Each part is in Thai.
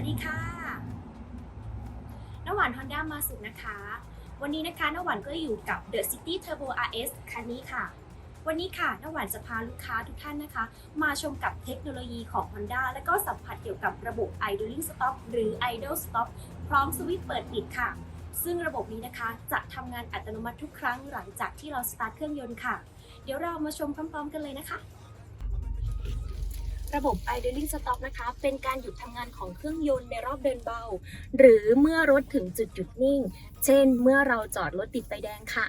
วัสดีค่ะน้ำหวาน Honda มาสุดนะคะ วันนี้นะคะน้ำหวานก็อยู่กับ The City Turbo RS คันนี้ค่ะ วันนี้ค่ะน้ำหวานจะพาลูกค้าทุกท่านนะคะ มาชมกับเทคโนโลยีของ Honda และก็สัมผัสเกี่ยวกับระบบ idling stop หรือ idle stop พร้อมสวิตช์เปิดปิดค่ะ ซึ่งระบบนี้นะคะจะทำงานอัตโนมัติทุกครั้งหลังจากที่เราสตาร์ทเครื่องยนต์ค่ะ เดี๋ยวเรามาชมพร้อมๆกันเลยนะคะ ระบบ idling stop นะคะ เป็นการหยุดทำงานของเครื่องยนต์ในรอบเดินเบา หรือเมื่อรถถึงจุดหยุดนิ่ง เช่น เมื่อเราจอดรถติดไฟแดงค่ะ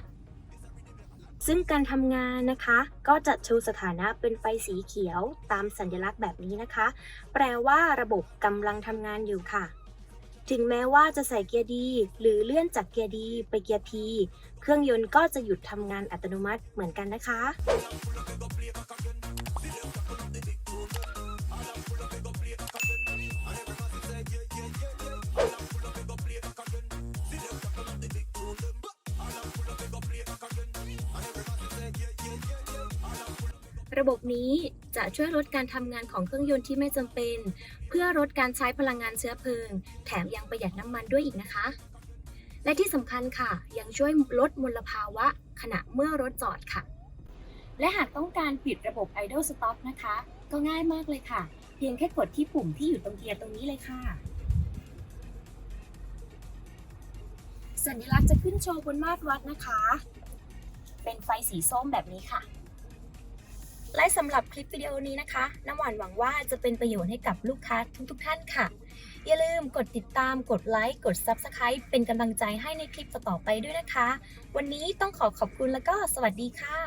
ซึ่งการทำงานนะคะ ก็จะชูสถานะเป็นไฟสีเขียวตามสัญลักษณ์แบบนี้นะคะ แปลว่าระบบกำลังทำงานอยู่ค่ะถึงแม้ว่าจะใส่เกียร์ดี หรือเลื่อนจากเกียร์ดีไปเกียร์ P เครื่องยนต์ก็จะหยุดทำงานอัตโนมัติเหมือนกันนะคะ ระบบนี้จะช่วยลดการทำงานของเครื่องยนต์ที่ไม่จำเป็น เพื่อลดการใช้พลังงานเชื้อเพลิง แถมยังประหยัดน้ำมันด้วยอีกนะคะ และที่สำคัญค่ะ ยังช่วยลดมลภาวะขณะเมื่อรถจอดค่ะ และหากต้องการปิดระบบ idle stop นะคะ ก็ง่ายมากเลยค่ะ เพียงแค่กดที่ปุ่มที่อยู่ตรงเกียร์ตรงนี้เลยค่ะ สัญลักษณ์จะขึ้นโชว์บนมาตรวัดนะคะ เป็นไฟสีส้มแบบนี้ค่ะ และสำหรับคลิปวิดีโอนี้นะคะ น้ำหวานหวังว่าจะเป็นประโยชน์ให้กับลูกค้าทุกๆทท่านค่ะ อย่าลืมกดติดตามกดไลค์กด Subscribe เป็นกำลังใจให้ในคลิปต่อๆไปด้วยนะคะ วันนี้ต้องขอขอบคุณแล้วก็สวัสดีค่ะ